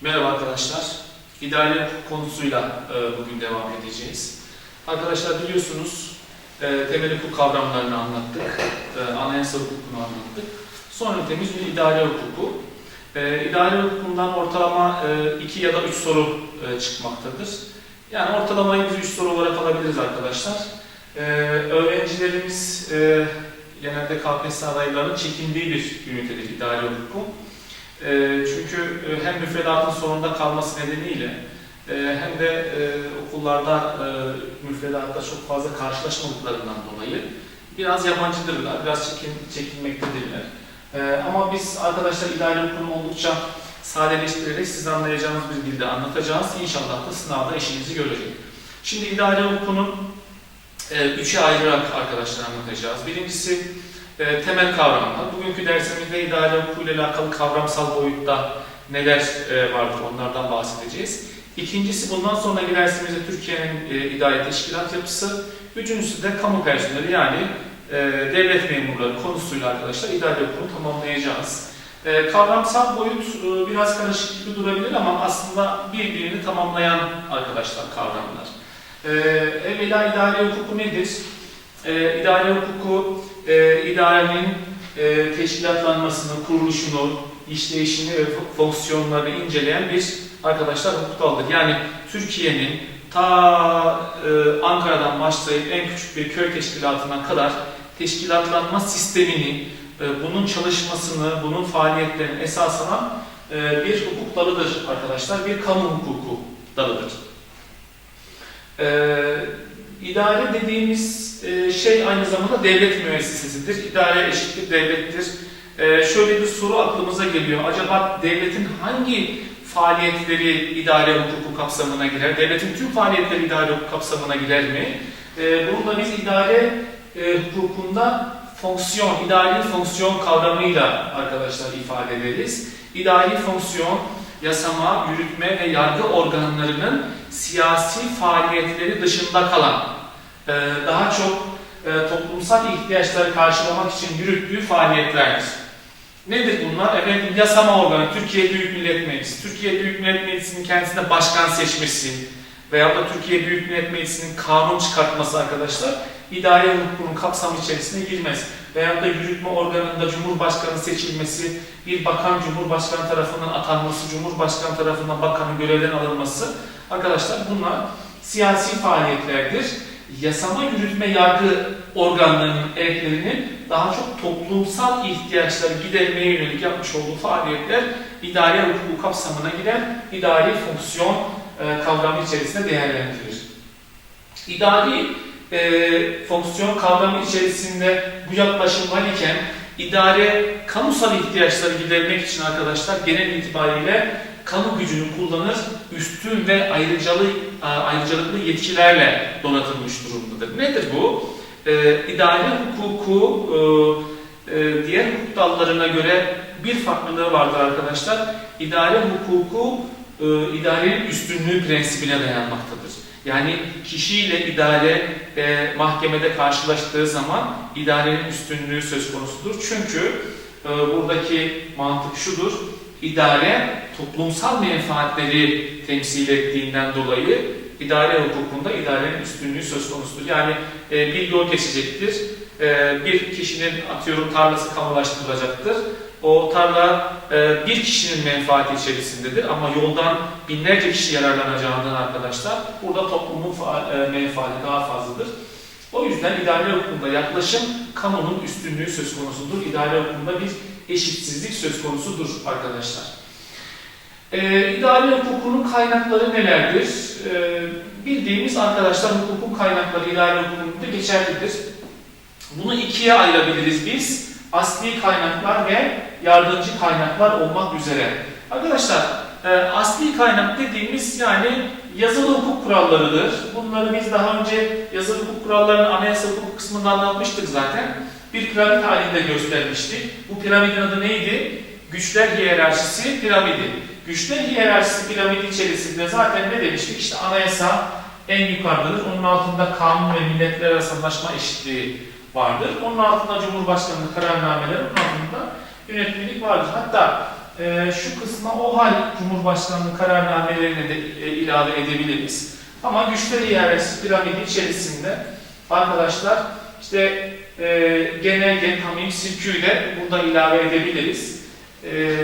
Merhaba arkadaşlar. İdare konusuyla e, bugün devam edeceğiz. Arkadaşlar biliyorsunuz e, temel hukuk kavramlarını anlattık. E, anayasa hukukunu anlattık. Son ünitemiz bir idare hukuku. E, idare hukukundan ortalama 2 ya da 3 soru e, çıkmaktadır. Yani ortalamayı biz 3 soru olarak alabiliriz arkadaşlar. E, öğrencilerimiz e, genelde KPSS adaylarının çekindiği bir ünitedir idare hukuku. E, çünkü e, hem müfredatın sonunda kalması nedeniyle e, hem de e, okullarda e, müfredatta çok fazla karşılaşmadıklarından dolayı biraz yabancıdırlar, biraz çekin, çekinmektedirler. Ama biz arkadaşlar idare hukukunu oldukça sadeleştirerek siz anlayacağınız bir dilde anlatacağız. İnşallah da sınavda işinizi görecek. Şimdi idare hukukunun e, üçe ayırarak arkadaşlar anlatacağız. Birincisi e, temel kavramlar. Bugünkü dersimizde idare hukuku ile alakalı kavramsal boyutta neler e, vardır onlardan bahsedeceğiz. İkincisi bundan sonraki dersimizde Türkiye'nin e, idare teşkilat yapısı. Üçüncüsü de kamu personeli yani e, devlet memurları konusuyla arkadaşlar idare hukukunu tamamlayacağız. E, kavramsal boyut e, biraz karışık gibi durabilir ama aslında birbirini tamamlayan arkadaşlar kavramlar. E, evvela idare hukuku nedir? E, idare hukuku e, idarenin e, teşkilatlanmasını, kuruluşunu, işleyişini ve fonksiyonlarını inceleyen bir arkadaşlar hukuk dalıdır. Yani Türkiye'nin ta e, Ankara'dan başlayıp en küçük bir köy teşkilatına kadar teşkilatlanma sistemini, e, bunun çalışmasını, bunun faaliyetlerini esas alan e, bir hukuk dalıdır arkadaşlar. Bir kamu hukuku dalıdır. E, idare dediğimiz e, şey aynı zamanda devlet müessesesidir. İdare eşittir devlettir. E, şöyle bir soru aklımıza geliyor. Acaba devletin hangi faaliyetleri idare hukuku kapsamına girer? Devletin tüm faaliyetleri idare hukuku kapsamına girer mi? E, bunu da biz idare e, hukukunda fonksiyon, idari fonksiyon kavramıyla arkadaşlar ifade ederiz. İdari fonksiyon, yasama, yürütme ve yargı organlarının siyasi faaliyetleri dışında kalan, e, daha çok e, toplumsal ihtiyaçları karşılamak için yürüttüğü faaliyetlerdir. Nedir bunlar? Efendim yasama organı, Türkiye Büyük Millet Meclisi. Türkiye Büyük Millet Meclisi'nin kendisine başkan seçmesi veya da Türkiye Büyük Millet Meclisi'nin kanun çıkartması arkadaşlar idare hukukunun kapsamı içerisine girmez. Veya da yürütme organında Cumhurbaşkanı seçilmesi, bir bakan Cumhurbaşkanı tarafından atanması, Cumhurbaşkanı tarafından bakanın görevden alınması arkadaşlar bunlar siyasi faaliyetlerdir. Yasama, yürütme, yargı organlarının erklerinin daha çok toplumsal ihtiyaçları gidermeye yönelik yapmış olduğu faaliyetler idare hukuku kapsamına giren idari fonksiyon e, kavramı içerisinde değerlendirilir. İdari e, fonksiyon kavramı içerisinde bu yaklaşım var iken idare kamusal ihtiyaçları gidermek için arkadaşlar genel itibariyle kamu gücünü kullanır, üstün ve ayrıcalı, ayrıcalıklı yetkilerle donatılmış durumdadır. Nedir bu? Ee, idare hukuku e, e, diğer hukuk dallarına göre bir farklılığı vardır arkadaşlar. İdare hukuku e, idarenin üstünlüğü prensibine dayanmaktadır. Yani kişiyle idare e, mahkemede karşılaştığı zaman idarenin üstünlüğü söz konusudur. Çünkü e, buradaki mantık şudur. İdare toplumsal menfaatleri temsil ettiğinden dolayı idare hukukunda idarenin üstünlüğü söz konusudur. Yani e, bir yol geçecektir. E, bir kişinin atıyorum tarlası kamulaştırılacaktır. O tarla e, bir kişinin menfaati içerisindedir ama yoldan binlerce kişi yararlanacağından arkadaşlar burada toplumun e, menfaati daha fazladır. O yüzden idare hukukunda yaklaşım kanunun üstünlüğü söz konusudur. İdare hukukunda bir eşitsizlik söz konusudur arkadaşlar. Ee, idare hukukunun kaynakları nelerdir? Ee, bildiğimiz arkadaşlar hukukun kaynakları idare hukukunda geçerlidir. Bunu ikiye ayırabiliriz biz. Asli kaynaklar ve yardımcı kaynaklar olmak üzere. Arkadaşlar e, asli kaynak dediğimiz yani yazılı hukuk kurallarıdır. Bunları biz daha önce yazılı hukuk kurallarını anayasa hukuk kısmında anlatmıştık zaten. Bir piramit halinde göstermiştik. Bu piramidin adı neydi? Güçler hiyerarşisi piramidi. Güçler hiyerarşisi piramidi içerisinde zaten ne demiştik? İşte anayasa en yukarıdadır. Onun altında kanun ve milletler arası anlaşma eşitliği vardır. Onun altında Cumhurbaşkanlığı kararnameleri, onun altında yönetmelik vardır. Hatta e, şu kısma o hal Cumhurbaşkanlığı kararnamelerine de e, ilave edebiliriz. Ama güçler hiyerarşisi piramidi içerisinde arkadaşlar işte e, genelge, tamim, sirküyü de burada ilave edebiliriz. E,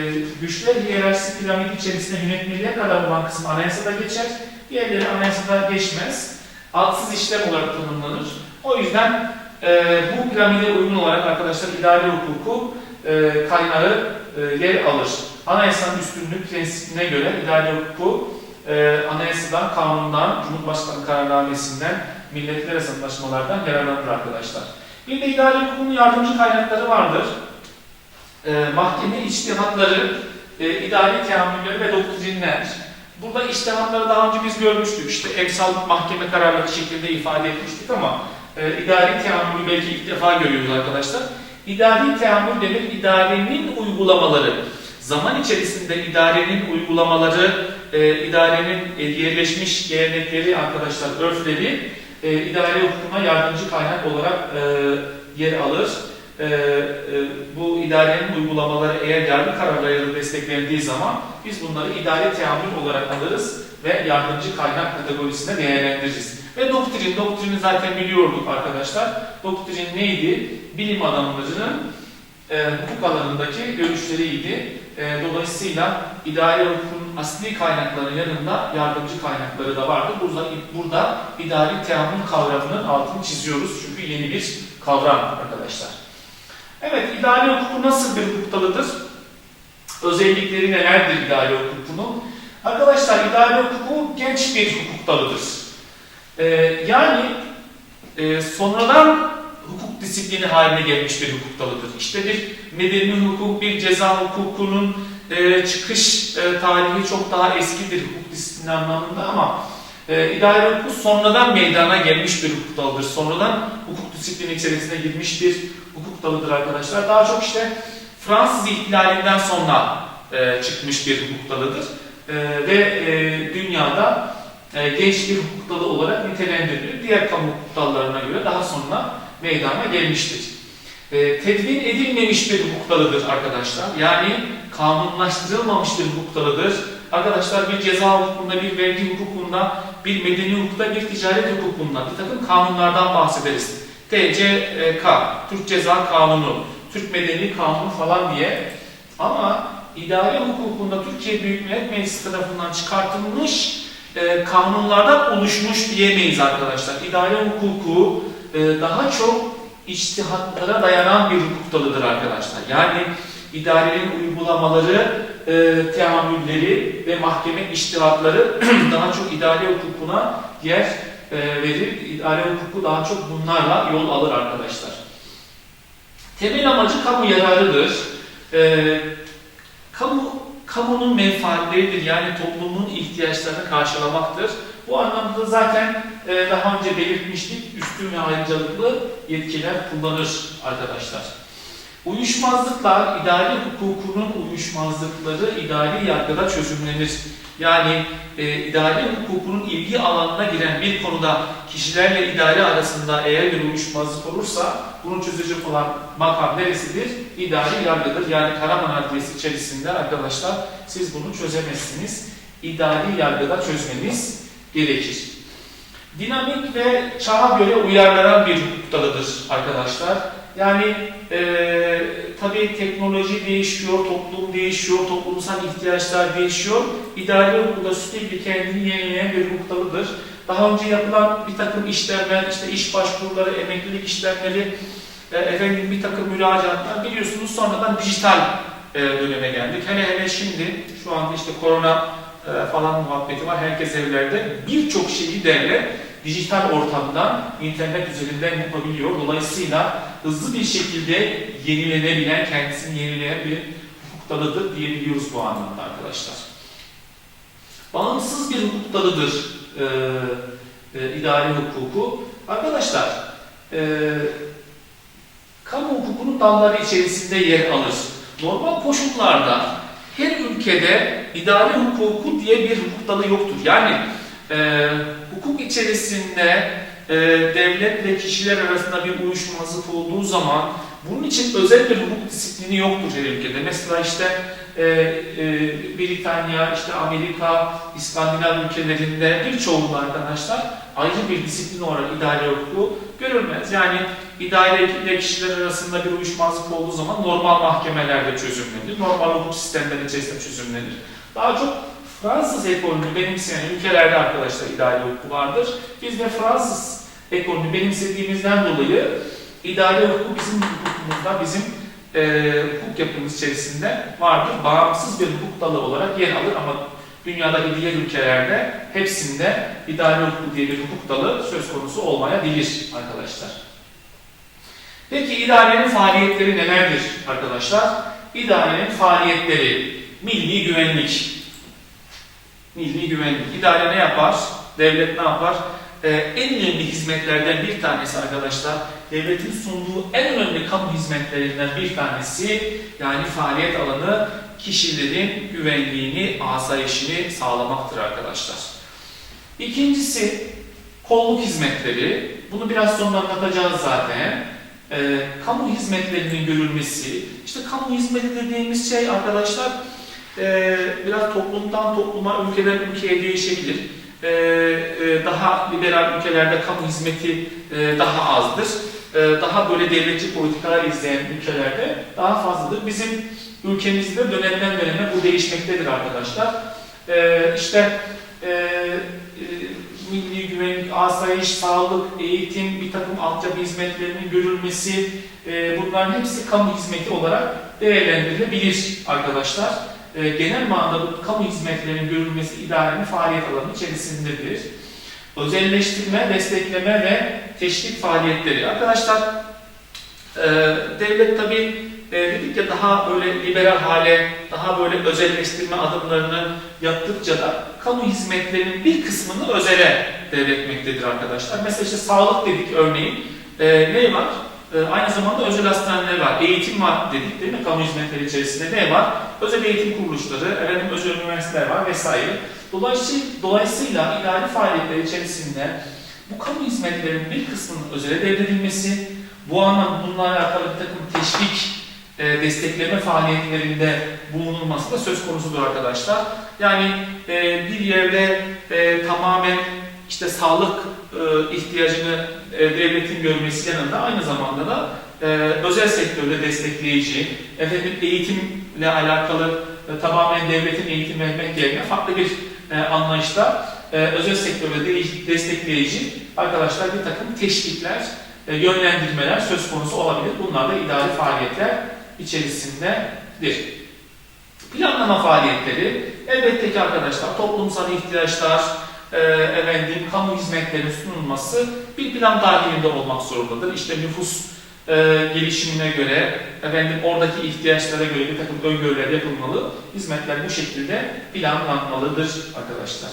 güçler hiyerarşisi piramidi içerisinde yönetmeliğe kadar olan kısım anayasada geçer. Diğerleri anayasada geçmez. Altsız işlem olarak tanımlanır. O yüzden e, bu piramide uygun olarak arkadaşlar idari hukuku e, kaynağı e, yer alır. Anayasanın üstünlük prensibine göre idari hukuku e, anayasadan, kanundan, Cumhurbaşkanı kararnamesinden, milletler arası anlaşmalardan yararlanır arkadaşlar. Bir de idari hukukun yardımcı kaynakları vardır. E, mahkeme içtihatları, e, idari teamülleri ve doktrinler. Burada içtihatları daha önce biz görmüştük. İşte emsal mahkeme kararları şeklinde ifade etmiştik ama e, idari teamülü belki ilk defa görüyoruz arkadaşlar. İdari teamül demek idarenin uygulamaları. Zaman içerisinde idarenin uygulamaları, e, idarenin e, yerleşmiş gelenekleri arkadaşlar, örfleri e, idare hukukuna yardımcı kaynak olarak e, yer alır. E, e, bu idarenin uygulamaları eğer yargı kararlarıyla desteklendiği zaman biz bunları idare teamül olarak alırız ve yardımcı kaynak kategorisine değerlendiririz. Ve doktrin, doktrini zaten biliyorduk arkadaşlar. Doktrin neydi? Bilim adamlarının e, hukuk alanındaki görüşleriydi. E, dolayısıyla idari hukukun asli kaynakları yanında yardımcı kaynakları da vardı. Burada, burada idari teamül kavramının altını çiziyoruz çünkü yeni bir kavram arkadaşlar. Evet, idari hukuku nasıl bir hukuk dalıdır? Özellikleri nelerdir idari hukukunun? Arkadaşlar idari hukuku genç bir hukuk dalıdır. Ee, yani e, sonradan hukuk disiplini haline gelmiş bir hukuk dalıdır. İşte bir medeni hukuk, bir ceza hukukunun e, çıkış e, tarihi çok daha eskidir hukuk disiplini anlamında ama e, idari hukuk sonradan meydana gelmiş bir hukuk dalıdır. Sonradan hukuk disiplini içerisine girmiş bir hukuk dalıdır arkadaşlar. Daha çok işte Fransız ihtilalinden sonra e, çıkmış bir hukuk dalıdır. E, ve e, dünyada e, genç bir hukuk dalı olarak nitelendirilir. Diğer kamu hukuk dallarına göre daha sonra meydana gelmiştir. E, tedvin edilmemiş bir hukuk dalıdır arkadaşlar. Yani kanunlaştırılmamış bir hukuk dalıdır. Arkadaşlar bir ceza hukukunda, bir vergi hukukunda, bir medeni hukukta, bir ticaret hukukunda bir takım kanunlardan bahsederiz. TCK, Türk Ceza Kanunu, Türk Medeni Kanunu falan diye. Ama idari hukukunda Türkiye Büyük Millet Meclisi tarafından çıkartılmış e, kanunlardan oluşmuş diyemeyiz arkadaşlar. İdari hukuku e, daha çok içtihatlara dayanan bir hukuk dalıdır arkadaşlar. Yani idarenin uygulamaları, e, teamülleri ve mahkeme iştihatları daha çok idare hukukuna yer e, verir. İdare hukuku daha çok bunlarla yol alır arkadaşlar. Temel amacı kamu yararıdır. E, kamu kamunun menfaatleridir. Yani toplumun ihtiyaçlarını karşılamaktır. Bu anlamda zaten e, daha önce belirtmiştik. Üstün ve ayrıcalıklı yetkiler kullanır arkadaşlar. Uyuşmazlıklar, idari hukukunun uyuşmazlıkları idari yargıda çözümlenir. Yani e, idari hukukunun ilgi alanına giren bir konuda kişilerle idare arasında eğer bir uyuşmazlık olursa bunu çözecek olan makam neresidir? İdari yargıdır. Yani Karaman Adliyesi içerisinde arkadaşlar siz bunu çözemezsiniz. İdari yargıda çözmeniz gerekir. Dinamik ve çağa göre uyarlanan bir hukuk arkadaşlar. Yani e, tabii teknoloji değişiyor, toplum değişiyor, toplumsal ihtiyaçlar değişiyor. İdari hukukta sürekli kendini yenileyen bir hukuk. Daha önce yapılan bir takım işlemler, işte iş başvuruları, emeklilik işlemleri, e, efendim bir takım müracaatlar biliyorsunuz sonradan dijital e, döneme geldik. Hele hele şimdi şu anda işte korona e, falan muhabbeti var. Herkes evlerde birçok şeyi devlet dijital ortamdan, internet üzerinden yapabiliyor. Dolayısıyla hızlı bir şekilde yenilenebilen, kendisini yenileyen bir hukuk dalıdır diyebiliyoruz bu anlamda arkadaşlar. Bağımsız bir hukuk dalıdır e, e, idari hukuku. Arkadaşlar, e, kamu hukukunun dalları içerisinde yer alır. Normal koşullarda her ülkede idari hukuku diye bir hukuk dalı yoktur. Yani e, hukuk içerisinde e, devlet ve kişiler arasında bir uyuşmazlık olduğu zaman bunun için özel bir hukuk disiplini yoktur her ülkede. Mesela işte e, e, Britanya, işte Amerika, İskandinav ülkelerinde birçoğunda arkadaşlar ayrı bir disiplin olarak idare hukuku görülmez. Yani idare ile kişiler arasında bir uyuşmazlık olduğu zaman normal mahkemelerde çözümlenir, normal hukuk sistemleri içerisinde çözümlenir. Daha çok Fransız ekolünü benimseyen ülkelerde arkadaşlar idare hukuku vardır. Biz de Fransız ekolünü benimsediğimizden dolayı idare hukuku bizim hukukumuzda, bizim e, hukuk yapımız içerisinde vardır. Bağımsız bir hukuk dalı olarak yer alır ama dünyadaki diğer ülkelerde hepsinde idare hukuku diye bir hukuk dalı söz konusu olmayabilir arkadaşlar. Peki idarenin faaliyetleri nelerdir arkadaşlar? İdarenin faaliyetleri milli güvenlik. Milli güvenlik. İdare ne yapar? Devlet ne yapar? Ee, en önemli hizmetlerden bir tanesi arkadaşlar, devletin sunduğu en önemli kamu hizmetlerinden bir tanesi, yani faaliyet alanı kişilerin güvenliğini, asayişini sağlamaktır arkadaşlar. İkincisi, kolluk hizmetleri. Bunu biraz sonra anlatacağız zaten. Ee, kamu hizmetlerinin görülmesi. İşte kamu hizmeti dediğimiz şey arkadaşlar, e, biraz toplumdan topluma, ülkeden ülkeye değişebilir. Ee, e, daha liberal ülkelerde kamu hizmeti e, daha azdır. E, daha böyle devletçi politikalar izleyen ülkelerde daha fazladır. Bizim ülkemizde dönemden döneme bu değişmektedir arkadaşlar. E, işte e, e, milli güvenlik, asayiş, sağlık, eğitim, bir takım altyapı hizmetlerinin görülmesi e, bunların hepsi kamu hizmeti olarak değerlendirilebilir arkadaşlar e, genel manada bu kamu hizmetlerinin görülmesi idarenin faaliyet alanı içerisindedir. Özelleştirme, destekleme ve teşvik faaliyetleri. Arkadaşlar e, devlet tabi e, dedik ya daha böyle liberal hale, daha böyle özelleştirme adımlarını yaptıkça da kamu hizmetlerinin bir kısmını özele devretmektedir arkadaşlar. Mesela işte sağlık dedik örneğin. E, ne var? E, aynı zamanda özel hastaneler var. Eğitim var dedik değil mi? Kamu hizmetleri içerisinde ne var? Özel eğitim kuruluşları, efendim özel üniversiteler var vesaire. Dolayısıyla, dolayısıyla idari faaliyetler içerisinde bu kamu hizmetlerinin bir kısmının özele devredilmesi, bu anlamda bununla alakalı bir takım teşvik, e, destekleme faaliyetlerinde bulunulması da söz konusudur arkadaşlar. Yani e, bir yerde e, tamamen işte sağlık e, ihtiyacını e, devletin görmesi yanında aynı zamanda da e, özel sektörde destekleyici, efendim eğitimle alakalı e, tamamen devletin eğitim vermek yerine farklı bir e, anlayışta e, özel sektörde de, destekleyici arkadaşlar bir takım teşvikler, e, yönlendirmeler söz konusu olabilir. Bunlar da idari faaliyetler içerisindedir. Planlama faaliyetleri elbette ki arkadaşlar toplumsal ihtiyaçlar, e, efendim kamu hizmetlerinin sunulması bir plan dahilinde olmak zorundadır. İşte nüfus e, gelişimine göre, efendim oradaki ihtiyaçlara göre bir takım öngörüler yapılmalı. Hizmetler bu şekilde planlanmalıdır arkadaşlar.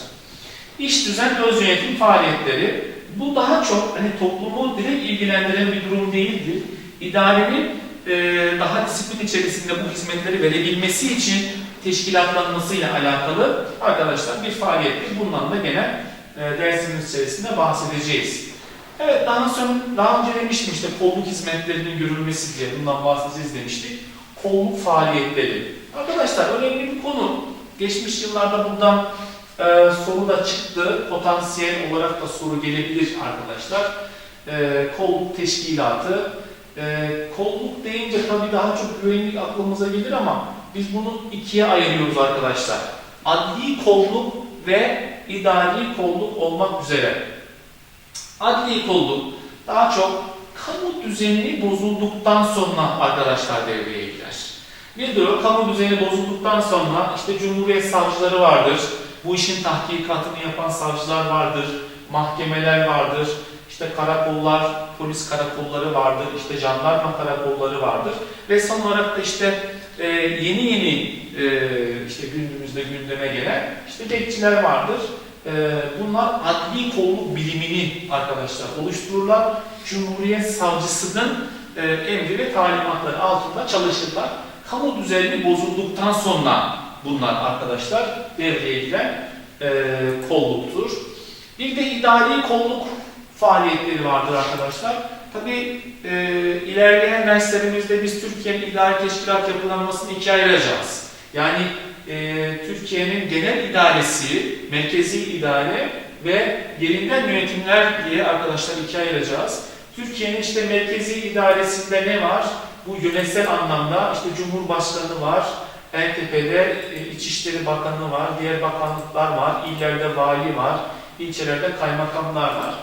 İş düzen öz yönetim faaliyetleri bu daha çok hani toplumu direkt ilgilendiren bir durum değildir. İdarenin e, daha disiplin içerisinde bu hizmetleri verebilmesi için teşkilatlanmasıyla alakalı arkadaşlar bir faaliyettir. Bundan da gene e, dersimiz içerisinde bahsedeceğiz. Evet daha sonra daha önce demiştim işte kolluk hizmetlerinin görülmesi diye bundan bahsedeceğiz demiştik. Kolluk faaliyetleri. Arkadaşlar önemli bir konu. Geçmiş yıllarda bundan e, soru da çıktı. Potansiyel olarak da soru gelebilir arkadaşlar. E, kolluk teşkilatı. E, kolluk deyince tabii daha çok güvenlik aklımıza gelir ama biz bunu ikiye ayırıyoruz arkadaşlar. Adli kolluk ve idari kolluk olmak üzere. Adli kolluk daha çok kamu düzenini bozulduktan sonra arkadaşlar devreye girer. Nedir o? Kamu düzeni bozulduktan sonra işte Cumhuriyet savcıları vardır. Bu işin tahkikatını yapan savcılar vardır. Mahkemeler vardır. İşte karakollar, polis karakolları vardır. işte jandarma karakolları vardır. Ve son olarak da işte e, yeni yeni e, işte günümüzde gündeme gelen işte bekçiler vardır. E, bunlar adli kolluk bilimini arkadaşlar oluştururlar. Cumhuriyet savcısının e, emri ve talimatları altında çalışırlar. Kamu düzenini bozulduktan sonra bunlar arkadaşlar devreye giren e, kolluktur. Bir de idari kolluk faaliyetleri vardır arkadaşlar. Tabi e, ilerleyen derslerimizde biz Türkiye'nin idari teşkilat yapılanmasını ikiye ayıracağız. Yani e, Türkiye'nin genel idaresi, merkezi idare ve yerinden yönetimler diye arkadaşlar ikiye ayıracağız. Türkiye'nin işte merkezi idaresinde ne var? Bu yönetsel anlamda işte Cumhurbaşkanı var, en tepede e, İçişleri Bakanı var, diğer bakanlıklar var, illerde vali var, ilçelerde kaymakamlar var.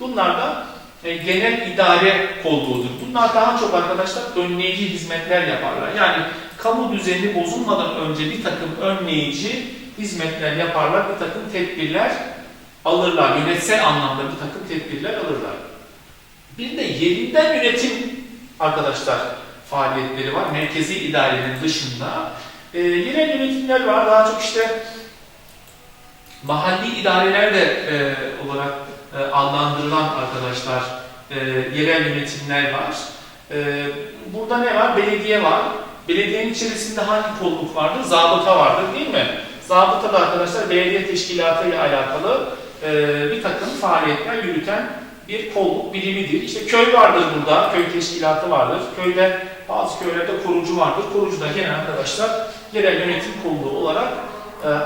Bunlar da e, genel idare kolluğudur. Bunlar daha çok arkadaşlar önleyici hizmetler yaparlar. Yani kamu düzeni bozulmadan önce bir takım önleyici hizmetler yaparlar, bir takım tedbirler alırlar. Yönetsel anlamda bir takım tedbirler alırlar. Bir de yerinden yönetim arkadaşlar faaliyetleri var. Merkezi idarenin dışında. E, yerel yönetimler var. Daha çok işte mahalli idareler de e, olarak e, adlandırılan arkadaşlar e, yerel yönetimler var. E, burada ne var? Belediye var. Belediyenin içerisinde hangi kolluk vardır? Zabıta vardır değil mi? Zabıta da arkadaşlar belediye teşkilatı ile alakalı bir takım faaliyetler yürüten bir kolluk birimidir. İşte köy vardır burada, köy teşkilatı vardır. Köyde bazı köylerde kurucu vardır. Kurucu da gene arkadaşlar yerel yönetim kolluğu olarak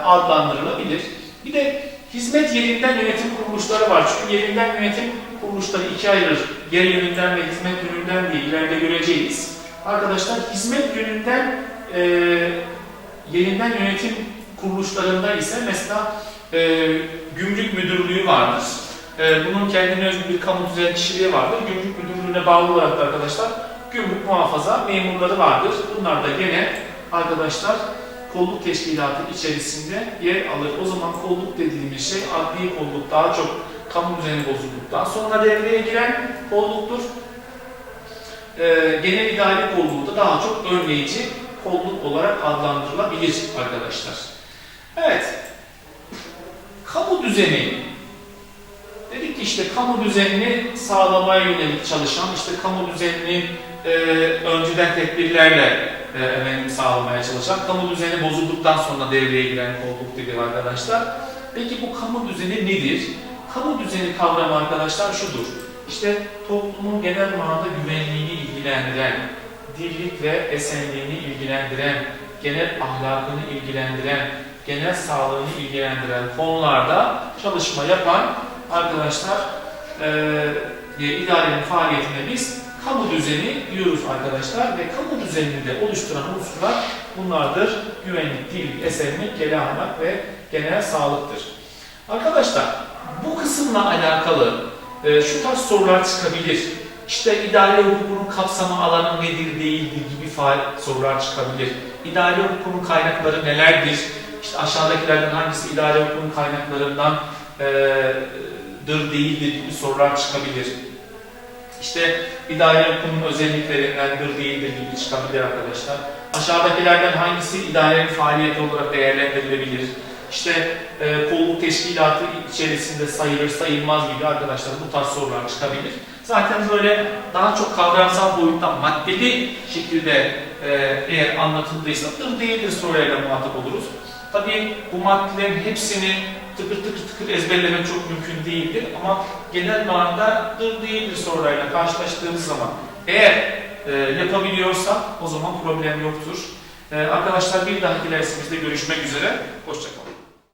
adlandırılabilir. Bir de hizmet yerinden yönetim kuruluşları var. Çünkü yerinden yönetim kuruluşları iki ayırır. Yer yönünden ve hizmet yönünden diye ileride göreceğiz. Arkadaşlar hizmet yönünden e, yerinden yönetim kuruluşlarında ise mesela e, gümrük müdürlüğü vardır. E, bunun kendine özgü bir kamu düzen kişiliği vardır. Gümrük müdürlüğüne bağlı olarak da arkadaşlar gümrük muhafaza memurları vardır. Bunlar da gene arkadaşlar kolluk teşkilatı içerisinde yer alır. O zaman kolluk dediğimiz şey adli kolluk daha çok kamu düzeni bozulduktan sonra devreye giren kolluktur. Ee, genel idari kolluğu da daha çok önleyici kolluk olarak adlandırılabilir arkadaşlar. Evet. Kamu düzeni. Dedik ki işte kamu düzenini sağlamaya yönelik çalışan, işte kamu düzenini e, önceden tedbirlerle e, sağlamaya çalışan, kamu düzeni bozulduktan sonra devreye giren kolluk dedik arkadaşlar. Peki bu kamu düzeni nedir? Kamu düzeni kavramı arkadaşlar şudur. İşte toplumun genel manada güvenliğini ilgilendiren, dirlik ve esenliğini ilgilendiren, genel ahlakını ilgilendiren, genel sağlığını ilgilendiren konularda çalışma yapan arkadaşlar e, idarenin faaliyetine biz kamu düzeni diyoruz arkadaşlar ve kamu düzenini de oluşturan unsurlar bunlardır. Güvenlik, dirlik, esenlik, genel ahlak ve genel sağlıktır. Arkadaşlar bu kısımla alakalı e, şu tarz sorular çıkabilir. İşte idare hukukunun kapsamı alanı nedir değildir gibi sorular çıkabilir. İdare hukukunun kaynakları nelerdir? İşte aşağıdakilerden hangisi idare hukukunun kaynaklarından e, dır değildir gibi sorular çıkabilir. İşte idare hukukunun özelliklerindendir değildir gibi çıkabilir arkadaşlar. Aşağıdakilerden hangisi idarenin faaliyeti olarak değerlendirilebilir? İşte e, kolluk teşkilatı içerisinde sayılır sayılmaz gibi arkadaşlar bu tarz sorular çıkabilir. Zaten böyle daha çok kavramsal boyuttan maddeli şekilde e, eğer anlatıldıysa dır değildir soruyla muhatap oluruz. Tabii bu maddelerin hepsini tıkır tıkır tıkır ezberlemek çok mümkün değildir ama genel manada dır değildir sorularla karşılaştığımız zaman eğer e, yapabiliyorsak o zaman problem yoktur. E, arkadaşlar bir dahaki dersimizde görüşmek üzere. Hoşçakalın.